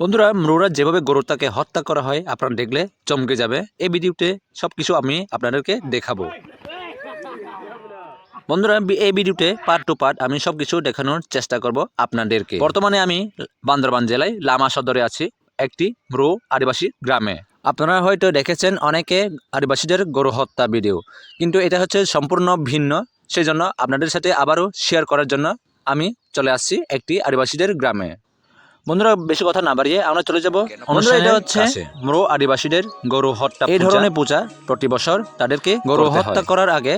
বন্ধুরা, মরুরা যেভাবে গরুটাকে হত্যা করা হয়, আপনারা দেখলে চমকে যাবে। এই ভিডিওতে সব কিছু আমি আপনাদেরকে দেখাবো। বন্ধুরা, এই ভিডিওতে পার্ট টু পার্ট আমি সব কিছু দেখানোর চেষ্টা করব আপনাদেরকে। বর্তমানে আমি বান্দরবান জেলায় লামা সদরে আছি, একটি ব্রু আদিবাসী গ্রামে। আপনারা হয়তো দেখেছেন অনেকে আদিবাসীদের গরু হত্যা ভিডিও, কিন্তু এটা হচ্ছে সম্পূর্ণ ভিন্ন। সেই জন্য আপনাদের সাথে আবারও শেয়ার করার জন্য আমি চলে আসছি একটি আদিবাসীদের গ্রামে। বন্ধুরা বেশি কথা না বাড়িয়ে আমরা চলে যাব। বন্ধুরা এটা হচ্ছে মরো আদিবাসীদের গরু হত্যা এই ধরনের পূজা প্রতি বছর তাদেরকে গরু হত্যা করার আগে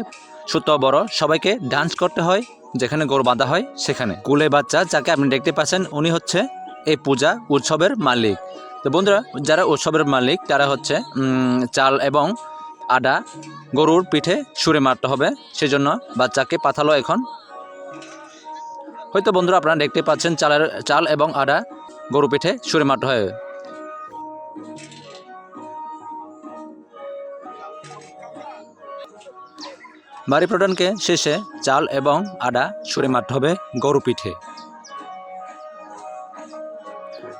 ছোট বড় সবাইকে ডান্স করতে হয় যেখানে গরু বাঁধা হয় সেখানে। কুলে বাচ্চা যাকে আপনি দেখতে পাচ্ছেন উনি হচ্ছে এই পূজা উৎসবের মালিক। তো বন্ধুরা যারা উৎসবের মালিক তারা হচ্ছে চাল এবং আদা গরুর পিঠে সুরে মারতে হবে। সেজন্য বাচ্চাকে পাঠালো এখন হয়তো বন্ধুরা আপনারা দেখতে পাচ্ছেন চালের চাল এবং আদা গরু পিঠে সুরে মারতে হয়। বাড়ি প্রদানকে শেষে চাল এবং আদা সুরে মারতে হবে গরু পিঠে।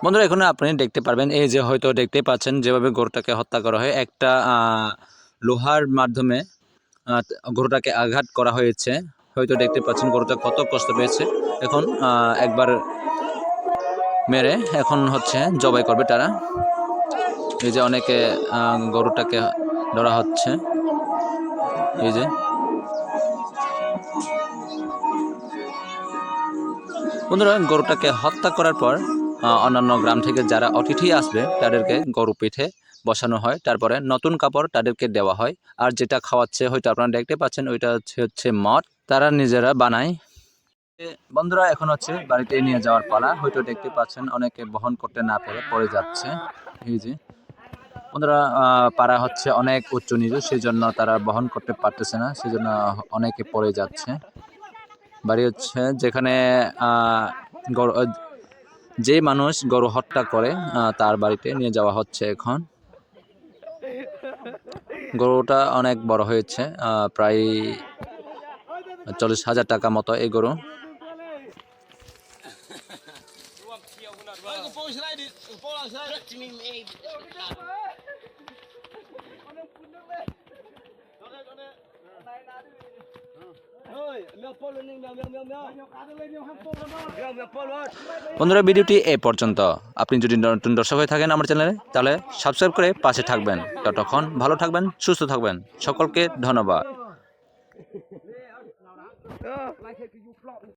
বন্ধুরা, এখানে আপনি দেখতে পারবেন, এই যে হয়তো দেখতে পাচ্ছেন যেভাবে গরুটাকে হত্যা করা হয়, একটা লোহার মাধ্যমে গরুটাকে আঘাত করা হয়েছে। হয়তো দেখতে পাচ্ছেন গরুটা কত কষ্ট পেয়েছে। এখন একবার মেরে এখন হচ্ছে জবাই করবে তারা। এই যে অনেকে গরুটাকে ধরা হচ্ছে। এই যে। বন্ধুরা, গরুটাকে হত্যা করার পর অন্যান্য গ্রাম থেকে যারা অতিথি আসবে, তাদেরকে গরু পিঠে বসানো হয়। তারপরে নতুন কাপড় তাদেরকে দেওয়া হয়। আর যেটা খাওয়াচ্ছে, হয়তো আপনারা দেখতে পাচ্ছেন, ওইটা হচ্ছে হচ্ছে মদ। তারা নিজেরা বানায়। বন্ধুরা, এখন হচ্ছে বাড়িতে নিয়ে যাওয়ার পালা। হয়তো দেখতে পাচ্ছেন, অনেকে বহন করতে না পেরে পড়ে যাচ্ছে। এই যে। বন্ধুরা পাড়া হচ্ছে অনেক উচ্চ নিচু সেই জন্য তারা বহন করতে পারতেছে না। সেই জন্য অনেকে পড়ে যাচ্ছে। বাড়ি হচ্ছে যেখানে যে মানুষ গরু হত্যা করে তার বাড়িতে নিয়ে যাওয়া হচ্ছে এখন। গরুটা অনেক বড় হয়েছে প্রায় চল্লিশ হাজার টাকা মতো এই গরু। বন্ধুরা, ভিডিওটি এ পর্যন্ত। আপনি যদি নতুন দর্শক হয়ে থাকেন আমার চ্যানেলে, তাহলে সাবস্ক্রাইব করে পাশে থাকবেন। ততক্ষণ ভালো থাকবেন, সুস্থ থাকবেন। সকলকে ধন্যবাদ।